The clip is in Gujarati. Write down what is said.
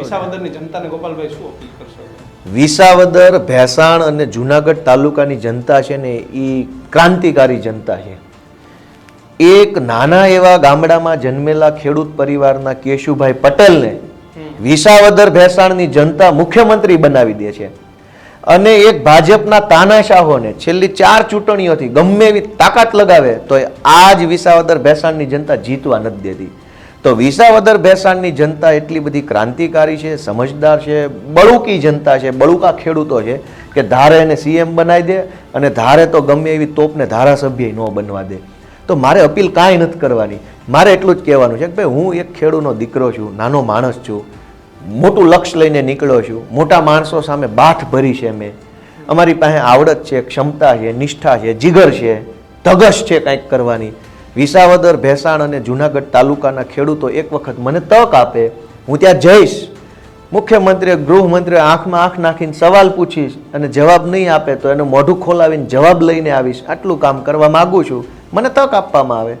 વિસાવદરની જનતાને ગોપાલભાઈ શું અપીલ કરશો? વિસાવદર ભેસાણ અને જુનાગઢ તાલુકાની જનતા છે ને એ ક્રાંતિકારી જનતા છે. એક નાના એવા ગામડામાં જન્મેલા ખેડૂત પરિવારના કેશુભાઈ પટેલને વિસાવદર ભેસાણની જનતા મુખ્યમંત્રી બનાવી દે છે. અને એક ભાજપના તાનાશાહોને છેલ્લી ચાર ચૂંટણીઓથી ગમે એવી તાકાત લગાવે તો આ જ વિસાવદર ભેસાણની જનતા જીતવા નથી દેતી. તો વિસાવદર ભેસાણની જનતા એટલી બધી ક્રાંતિકારી છે, સમજદાર છે, બળુકી જનતા છે, બળુકા ખેડૂતો છે કે ધારે એને સીએમ બનાવી દે અને ધારે તો ગમે એવી તોપને ધારાસભ્ય ન બનવા દે. તો મારે અપીલ કાંઈ નથી કરવાની. મારે એટલું જ કહેવાનું છે કે ભાઈ હું એક ખેડૂનો દીકરો છું, નાનો માણસ છું, મોટું લક્ષ્ય લઈને નીકળ્યો છું, મોટા માણસો સામે બાઠ ભરી છે મેં. અમારી પાસે આવડત છે, ક્ષમતા છે, નિષ્ઠા છે, જીગર છે ધગશ છે કંઈક કરવાની. વિસાવદર, ભેસાણ અને જુનાગઢ તાલુકાના ખેડૂતો એક વખત મને તક આપે, હું ત્યાં જઈશ. મુખ્યમંત્રી ગૃહમંત્રી આંખમાં આંખ નાખીને સવાલ પૂછીશ અને જવાબ નહીં આપે તો એનું મોઢું ખોલાવીને જવાબ લઈને આવીશ. આટલું કામ કરવા માગું છું. મને તક આપવામાં આવે.